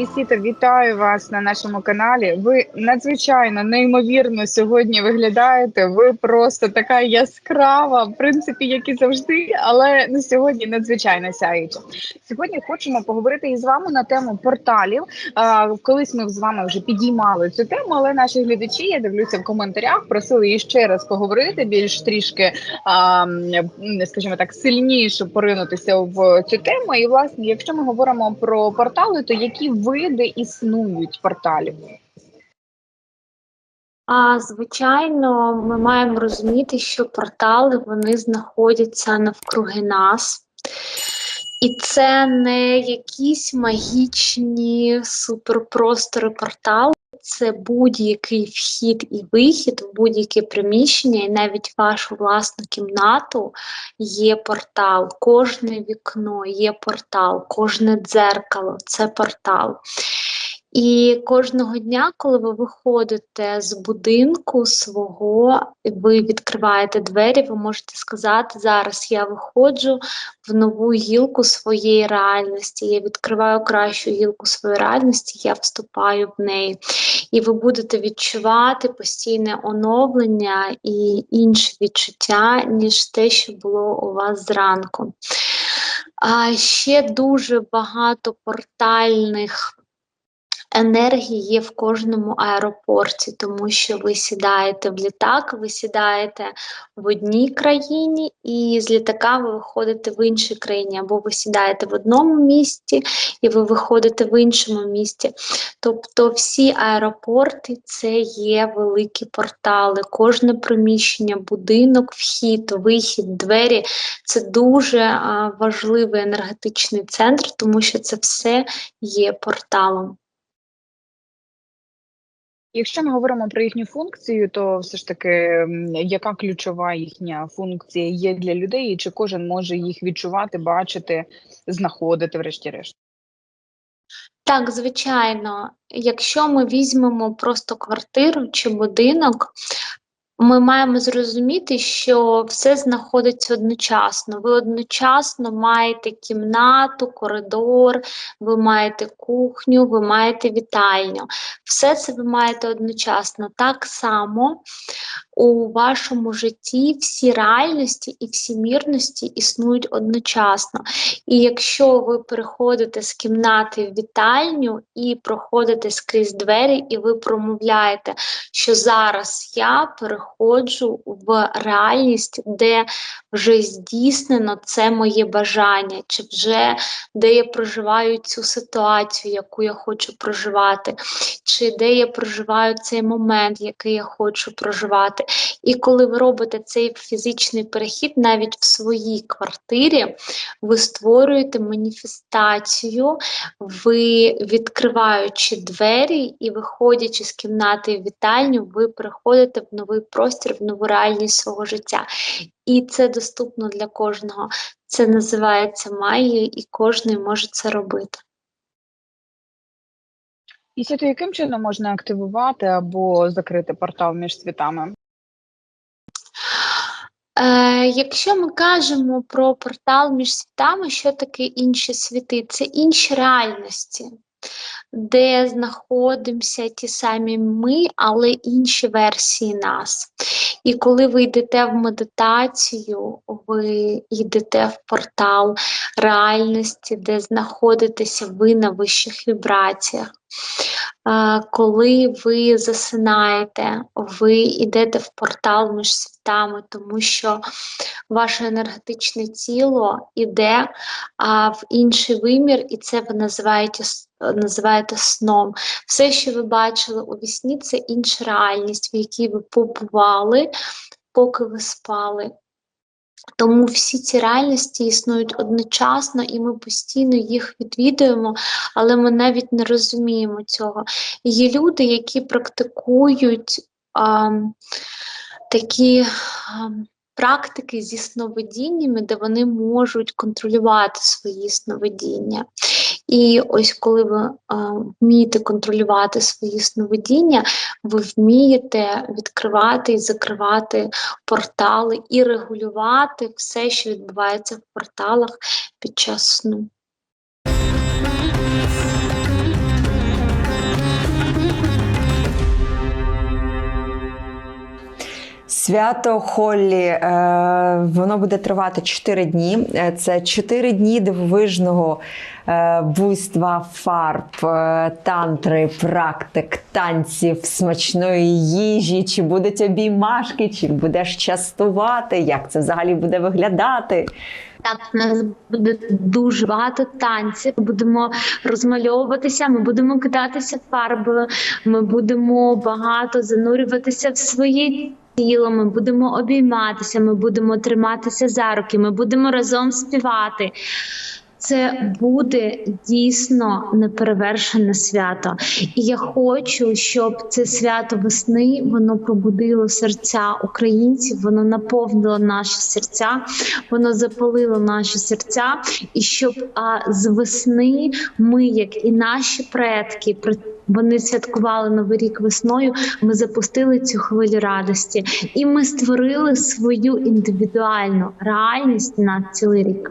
Ісіта, вітаю вас на нашому каналі. Ви надзвичайно неймовірно сьогодні виглядаєте. Ви просто така яскрава, в принципі, як і завжди, але на сьогодні надзвичайно сяюча. Сьогодні хочемо поговорити із вами на тему порталів. Колись ми з вами вже підіймали цю тему, але наші глядачі, я дивлюся в коментарях, просили її ще раз поговорити більш трішки, скажімо так, сильніше поринутися в цю тему. І власне, якщо ми говоримо про портали, то які види існують порталів? А звичайно, ми маємо розуміти, що портали вони знаходяться навкруги нас. І це не якісь магічні суперпростори порталу, це будь-який вхід і вихід в будь-яке приміщення, і навіть вашу власну кімнату є портал. Кожне вікно є портал, кожне дзеркало це портал. І кожного дня, коли ви виходите з будинку свого, ви відкриваєте двері, ви можете сказати, зараз я виходжу в нову гілку своєї реальності, я відкриваю кращу гілку своєї реальності, я вступаю в неї. І ви будете відчувати постійне оновлення і інші відчуття, ніж те, що було у вас зранку. А ще дуже багато портальних енергії є в кожному аеропорті, тому що ви сідаєте в літак, ви сідаєте в одній країні, і з літака ви виходите в іншій країні, або ви сідаєте в одному місті і ви виходите в іншому місті. Тобто всі аеропорти це є великі портали, кожне приміщення, будинок, вхід, вихід, двері це дуже важливий енергетичний центр, тому що це все є порталом. Якщо ми говоримо про їхню функцію, то все ж таки, яка ключова їхня функція є для людей, і чи кожен може їх відчувати, бачити, знаходити, врешті-решт? Так, звичайно, якщо ми візьмемо просто квартиру чи будинок, ми маємо зрозуміти, що все знаходиться одночасно. Ви одночасно маєте кімнату, коридор, ви маєте кухню, ви маєте вітальню. Все це ви маєте одночасно. Так само у вашому житті всі реальності і всі мірності існують одночасно. І якщо ви переходите з кімнати в вітальню і проходите скрізь двері, і ви промовляєте, що зараз я переходжу в реальність, де вже здійснено це моє бажання, чи вже де я проживаю цю ситуацію, яку я хочу проживати, чи де я проживаю цей момент, який я хочу проживати. І коли ви робите цей фізичний перехід навіть в своїй квартирі, ви створюєте маніфестацію, ви відкриваючи двері і виходячи з кімнати в вітальню, ви переходите в новий простір, в нову реальність свого життя. І це доступно для кожного. Це називається магією, і кожен може це робити. І то яким чином можна активувати або закрити портал між світами? Е, якщо ми кажемо про портал між світами, що таке інші світи? Це інші реальності, де знаходимося ті самі ми, але інші версії нас. І коли ви йдете в медитацію, ви йдете в портал реальності, де знаходитеся ви на вищих вібраціях. Коли ви засинаєте, ви йдете в портал між світами, тому що ваше енергетичне тіло йде в інший вимір, і це ви називаєте, називаєте сном. Все, що ви бачили у вісні, це інша реальність, в якій ви побували, поки ви спали. Тому всі ці реальності існують одночасно, і ми постійно їх відвідуємо, але ми навіть не розуміємо цього. Є люди, які практикують а, такі а, практики зі сновидіннями, де вони можуть контролювати свої сновидіння. І ось коли ви вмієте контролювати свої сновидіння, ви вмієте відкривати і закривати портали і регулювати все, що відбувається в порталах під час сну. Свято Холлі е, воно буде тривати 4 дні. Е, Це 4 дні дивовижного е, буйства фарб, тантри, практик, танців, смачної їжі. Чи будуть обіймашки, чи будеш частувати? Як це взагалі буде виглядати? Так, у нас буде дуже багато танців. Будемо розмальовуватися, ми будемо кидатися фарбою, ми будемо багато занурюватися в своє тіло, ми будемо обійматися, ми будемо триматися за руки, ми будемо разом співати. Це буде дійсно неперевершене свято. І я хочу, щоб це свято весни воно пробудило серця українців, воно наповнило наші серця, воно запалило наші серця, і щоб а, з весни ми, як і наші предки, вони святкували новий рік весною. Ми запустили цю хвилю радості, і ми створили свою індивідуальну реальність на цілий рік.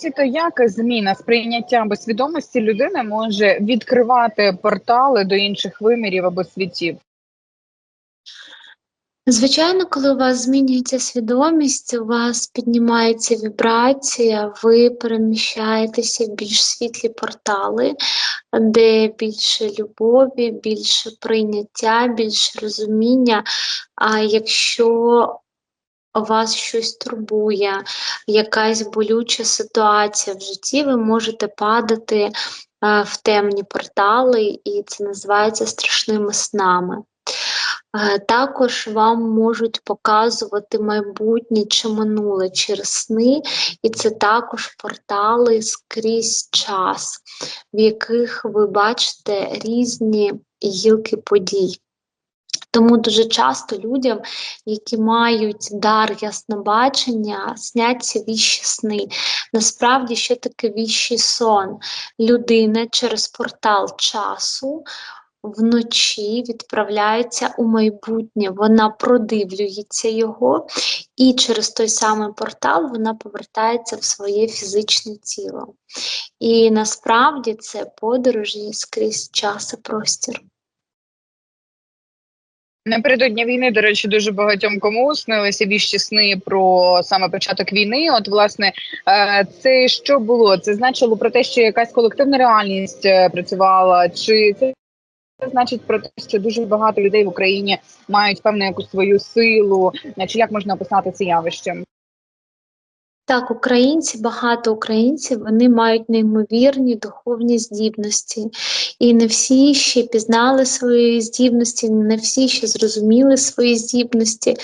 І сіто, як зміна сприйняття або свідомості людини може відкривати портали до інших вимірів або світів? Звичайно, коли у вас змінюється свідомість, у вас піднімається вібрація, ви переміщаєтеся в більш світлі портали, де більше любові, більше прийняття, більше розуміння. А якщо вас щось турбує, якась болюча ситуація в житті, ви можете падати е, в темні портали, і це називається страшними снами. Е, Також вам можуть показувати майбутнє чи минуле через сни, і це також портали скрізь час, в яких ви бачите різні гілки подій. Тому дуже часто людям, які мають дар яснобачення, сняться віщі сни. Насправді, що таке віщий сон? Людина через портал часу вночі відправляється у майбутнє, вона продивлюється його, і через той самий портал вона повертається в своє фізичне тіло. І насправді це подорожі скрізь час і простір. Напередодні війни, до речі, дуже багатьом кому снилися віщі сни про саме початок війни. От, власне, е, це що було? Це значило про те, що якась колективна реальність е, працювала, чи це значить про те, що дуже багато людей в Україні мають певну якусь свою силу, чи як можна описати це явище? Так, українці, багато українців, вони мають неймовірні духовні здібності, і не всі ще пізнали свої здібності, не всі ще зрозуміли свої здібності.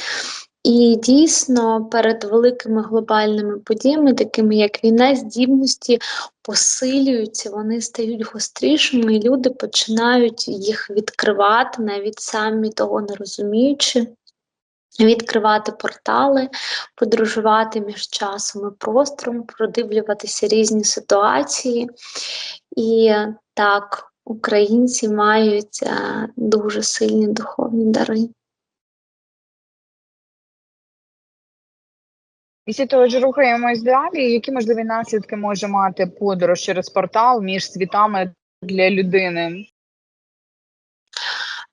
І дійсно перед великими глобальними подіями, такими як війна, здібності посилюються, вони стають гострішими, і люди починають їх відкривати, навіть самі того не розуміючи. Відкривати портали, подорожувати між часом і простором, продивлюватися різні ситуації. І так, українці мають е, дуже сильні духовні дари. І того ж рухаємось далі. Які можливі наслідки може мати подорож через портал між світами для людини?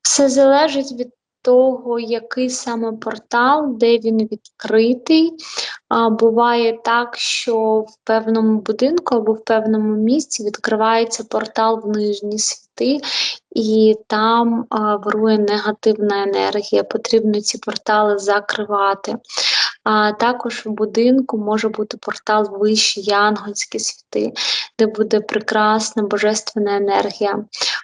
Все залежить від того, який саме портал, де він відкритий. А, буває так, що в певному будинку або в певному місці відкривається портал в нижні світи, і там а, вирує негативна енергія. Потрібно ці портали закривати. А також в будинку може бути портал вищі янгольські світи, де буде прекрасна божественна енергія.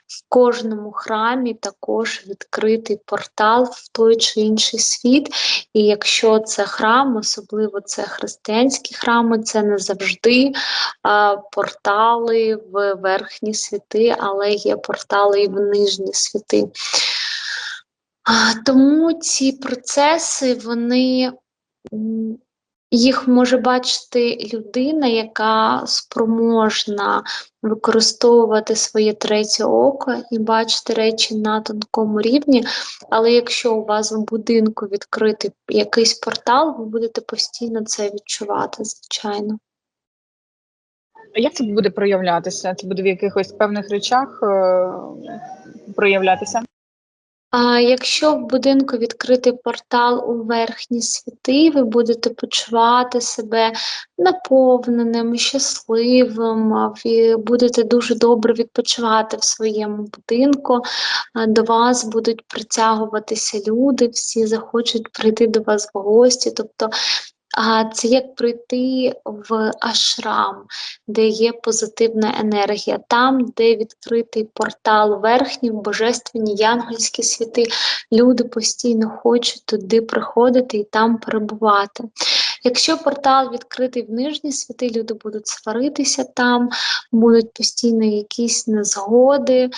В кожному храмі також відкритий портал в той чи інший світ. І якщо це храм, особливо це християнські храми, це не завжди а, портали в верхні світи, але є портали і в нижні світи. А, тому ці процеси вони Їх може бачити людина, яка спроможна використовувати своє третє око і бачити речі на тонкому рівні. Але якщо у вас в будинку відкритий якийсь портал, ви будете постійно це відчувати, звичайно. А Як це буде проявлятися? Це буде в якихось певних речах е, проявлятися? А якщо в будинку відкритий портал у верхні світи, ви будете почувати себе наповненим, щасливим, ви будете дуже добре відпочивати в своєму будинку. До вас будуть притягуватися люди, всі захочуть прийти до вас в гості. Тобто а це як прийти в ашрам, де є позитивна енергія, там, де відкритий портал верхній, божественні янгольські світи, люди постійно хочуть туди приходити і там перебувати. Якщо портал відкритий в нижні світи, люди будуть сваритися там, будуть постійно якісь незгоди,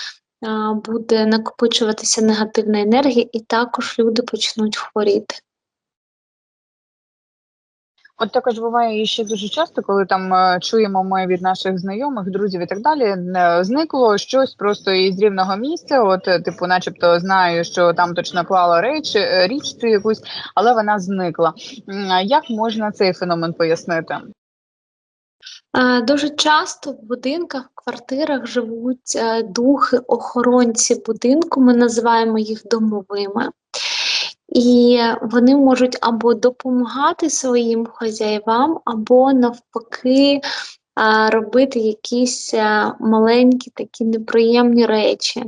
буде накопичуватися негативна енергія, і також люди почнуть хворіти. От також буває ще дуже часто, коли там е, чуємо ми від наших знайомих, друзів і так далі, е, зникло щось просто із рівного місця. От, е, типу, начебто, знаю, що там точно клала реч, е, річ цю якусь, але вона зникла. Як можна цей феномен пояснити? Дуже часто в будинках, в квартирах живуть духи, охоронці будинку. Ми називаємо їх домовими. І вони можуть або допомагати своїм хазяївам, або навпаки робити якісь маленькі такі неприємні речі.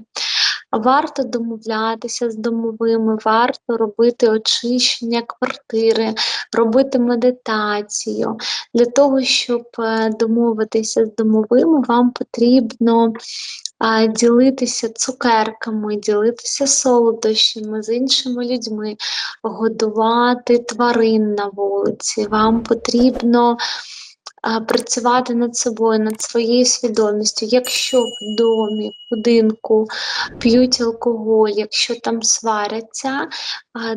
Варто домовлятися з домовими, варто робити очищення квартири, робити медитацію. Для того, щоб е, домовитися з домовими, вам потрібно ділитися цукерками, ділитися солодощами з іншими людьми, годувати тварин на вулиці. Вам потрібно працювати над собою, над своєю свідомістю. Якщо в домі, в будинку п'ють алкоголь, якщо там сваряться,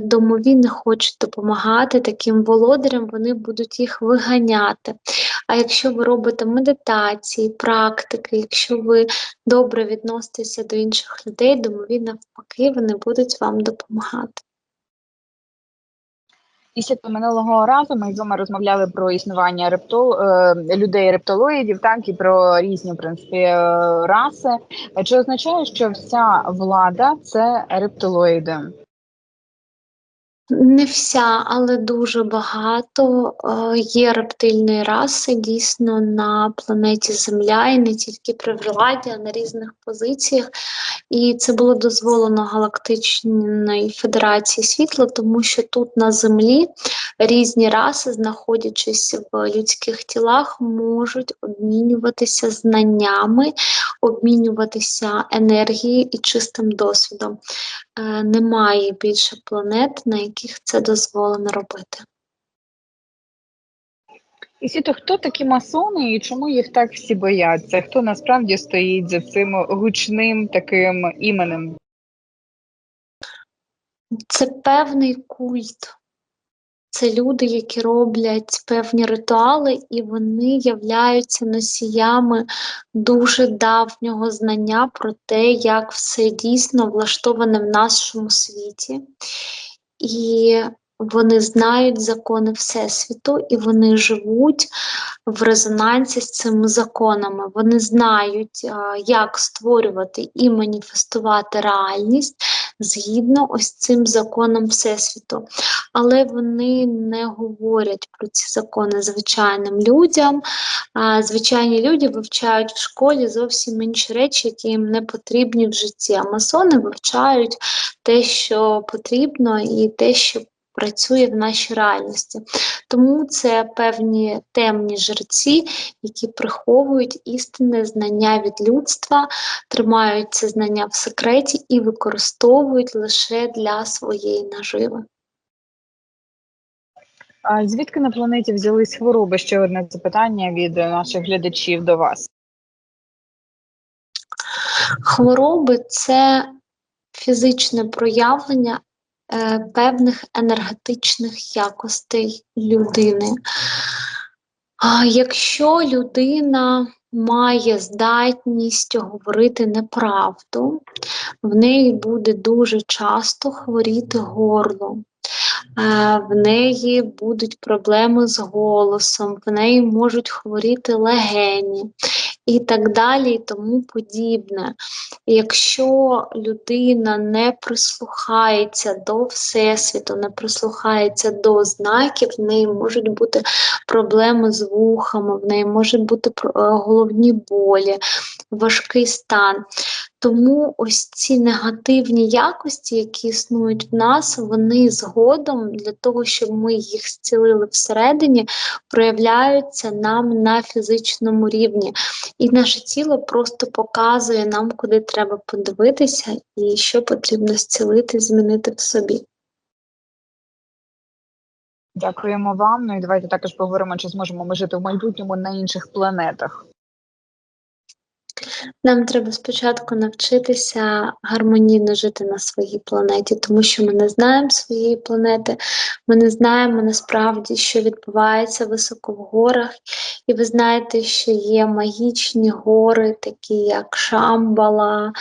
домові не хочуть допомагати таким володарям, вони будуть їх виганяти. А якщо ви робите медитації, практики, якщо ви добре відноситеся до інших людей, домові навпаки, вони будуть вам допомагати. То минулого разу ми з вами розмовляли про існування рептол е, людей рептилоїдів, так і про різні в принципі е, раси. Чи означає, що вся влада це рептилоїди? Не вся, але дуже багато е, є рептильної раси дійсно на планеті Земля і не тільки при владі, а на різних позиціях. І це було дозволено Галактичній Федерації світла, тому що тут на Землі різні раси, знаходячись в людських тілах, можуть обмінюватися знаннями, обмінюватися енергією і чистим досвідом. Е, Немає більше планет, на яких це дозволено робити. І світо, хто такі масони і чому їх так всі бояться? Хто насправді стоїть за цим гучним таким іменем? Це певний культ. Це люди, які роблять певні ритуали, і вони являються носіями дуже давнього знання про те, як все дійсно влаштоване в нашому світі. І вони знають закони Всесвіту, і вони живуть в резонансі з цими законами. Вони знають, як створювати і маніфестувати реальність згідно ось цим законом Всесвіту. Але вони не говорять про ці закони звичайним людям. Звичайні люди вивчають в школі зовсім інші речі, які їм не потрібні в житті. А масони вивчають те, що потрібно, і те, що працює в нашій реальності. Тому це певні темні жерці, які приховують істинне знання від людства, тримають це знання в секреті і використовують лише для своєї наживи. А звідки на планеті взялись хвороби? Ще одне запитання від наших глядачів до вас. Хвороби це фізичне проявлення е, певних енергетичних якостей людини. Якщо людина має здатність говорити неправду, в неї буде дуже часто хворіти горло. Е, В неї будуть проблеми з голосом, в неї можуть хворіти легені і так далі, і тому подібне. Якщо людина не прислухається до Всесвіту, не прислухається до знаків, в неї можуть бути проблеми з вухами, в неї можуть бути е, головні болі, важкий стан. Тому ось ці негативні якості, які існують в нас, вони згодом для того, щоб ми їх зцілили всередині, проявляються нам на фізичному рівні. І наше тіло просто показує нам, куди треба подивитися і що потрібно зцілити, змінити в собі. Дякуємо вам. Ну і давайте також поговоримо, чи зможемо ми жити в майбутньому на інших планетах. Нам треба спочатку навчитися гармонійно жити на своїй планеті, тому що ми не знаємо своєї планети, ми не знаємо насправді, що відбувається високо в горах. І ви знаєте, що є магічні гори, такі як Шамбала,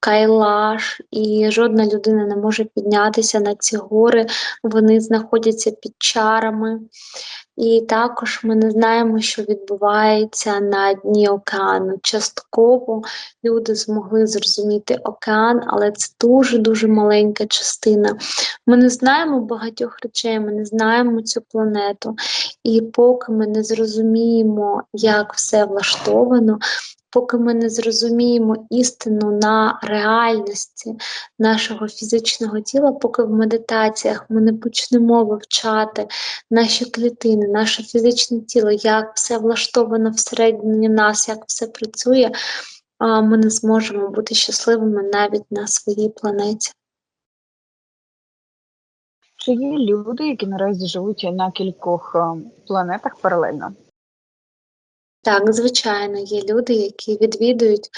Кайлаш, і жодна людина не може піднятися на ці гори, вони знаходяться під чарами. І також ми не знаємо, що відбувається на дні океану. Частково люди змогли зрозуміти океан, але це дуже-дуже маленька частина. Ми не знаємо багатьох речей, ми не знаємо цю планету. І поки ми не зрозуміємо, як все влаштовано, поки ми не зрозуміємо істину на реальності нашого фізичного тіла, поки в медитаціях ми не почнемо вивчати наші клітини, наше фізичне тіло, як все влаштовано всередині нас, як все працює, ми не зможемо бути щасливими навіть на своїй планеті. Чи є люди, які наразі живуть на кількох е, планетах паралельно? Так, звичайно, є люди, які відвідують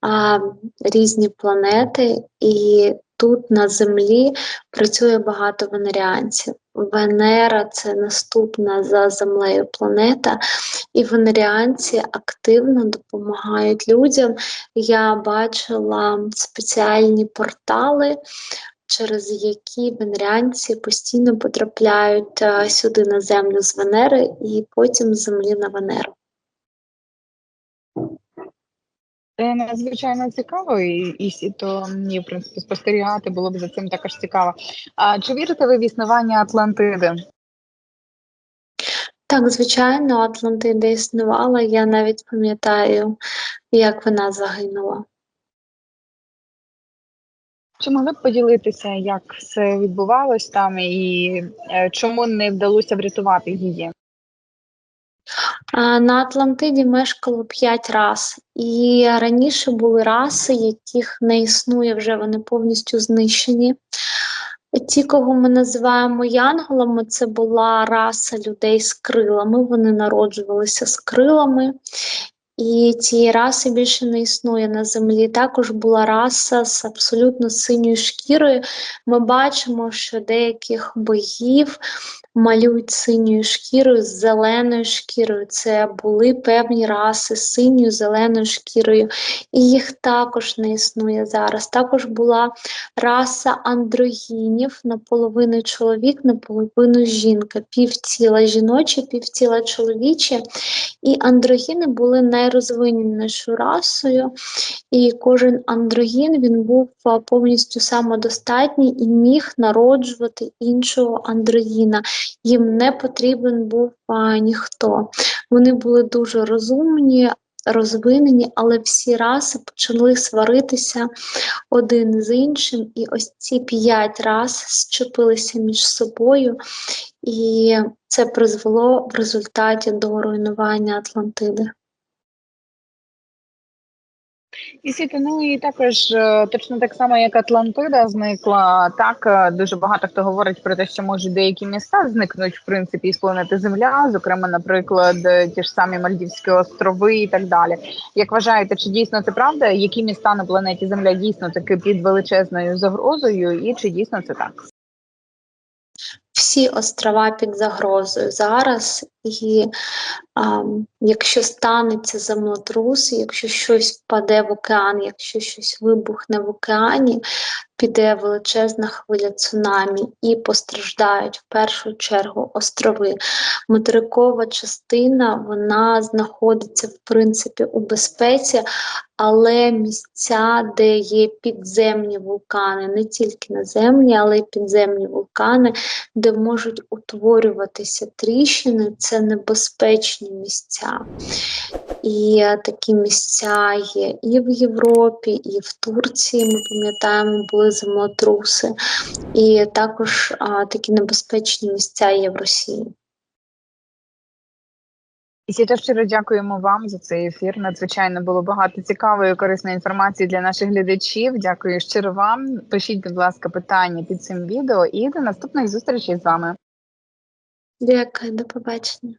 а, різні планети, і тут на Землі працює багато венеріанців. Венера це наступна за Землею планета, і венеріанці активно допомагають людям. Я бачила спеціальні портали. Через які венеріанці постійно потрапляють сюди на землю з Венери і потім з землі на Венеру. Це надзвичайно цікаво, і, і то мені, в принципі, спостерігати було б за цим також цікаво. А чи вірите ви в існування Атлантиди? Так, звичайно, Атлантида існувала. Я навіть пам'ятаю, як вона загинула. Чи могли б поділитися, як все відбувалось там і е, чому не вдалося врятувати її? На Атлантиді мешкало п'ять рас, і раніше були раси, яких не існує вже, вони повністю знищені. Ті, кого ми називаємо янголами, це була раса людей з крилами. Вони народжувалися з крилами, і цієї раси більше не існує на землі. Також була раса з абсолютно синьою шкірою. Ми бачимо, що деяких богів малюють синьою шкірою, з зеленою шкірою. Це були певні раси з синьою, зеленою шкірою, і їх також не існує зараз. Також була раса андрогінів, наполовину чоловік, наполовину жінка, півтіла жіноче, півтіла чоловіче. І андрогіни були найрозвиненішою расою, і кожен андрогін він був повністю самодостатній і міг народжувати іншого андрогіна. Їм не потрібен був а, ніхто. Вони були дуже розумні. Розвинені, але всі раси почали сваритися один з іншим, і ось ці п'ять рас щепилися між собою, і це призвело в результаті до руйнування Атлантиди. І світи, ну і також е, точно так само, як Атлантида зникла. Так е, дуже багато хто говорить про те, що можуть деякі міста зникнуть в принципі із планети Земля, зокрема, наприклад, е, ті ж самі Мальдівські острови і так далі. Як вважаєте, чи дійсно це правда? Які міста на планеті Земля дійсно таки під величезною загрозою, і чи дійсно це так? Всі острова під загрозою. Зараз, і а, якщо станеться землетрус, якщо щось впаде в океан, якщо щось вибухне в океані, піде величезна хвиля цунамі і постраждають в першу чергу острови. Материкова частина вона знаходиться в принципі у безпеці, але місця, де є підземні вулкани, не тільки наземні, але й підземні вулкани, де можуть утворюватися тріщини, це небезпечні місця. І такі місця є і в Європі, і в Турції. Ми пам'ятаємо, були землетруси, і також а, такі небезпечні місця є в Росії. І ще щиро дякуємо вам за цей ефір. Надзвичайно було багато цікавої і корисної інформації для наших глядачів. Дякую щиро вам. Пишіть, будь ласка, питання під цим відео і до наступної зустрічі з вами. Дякую, до побачення.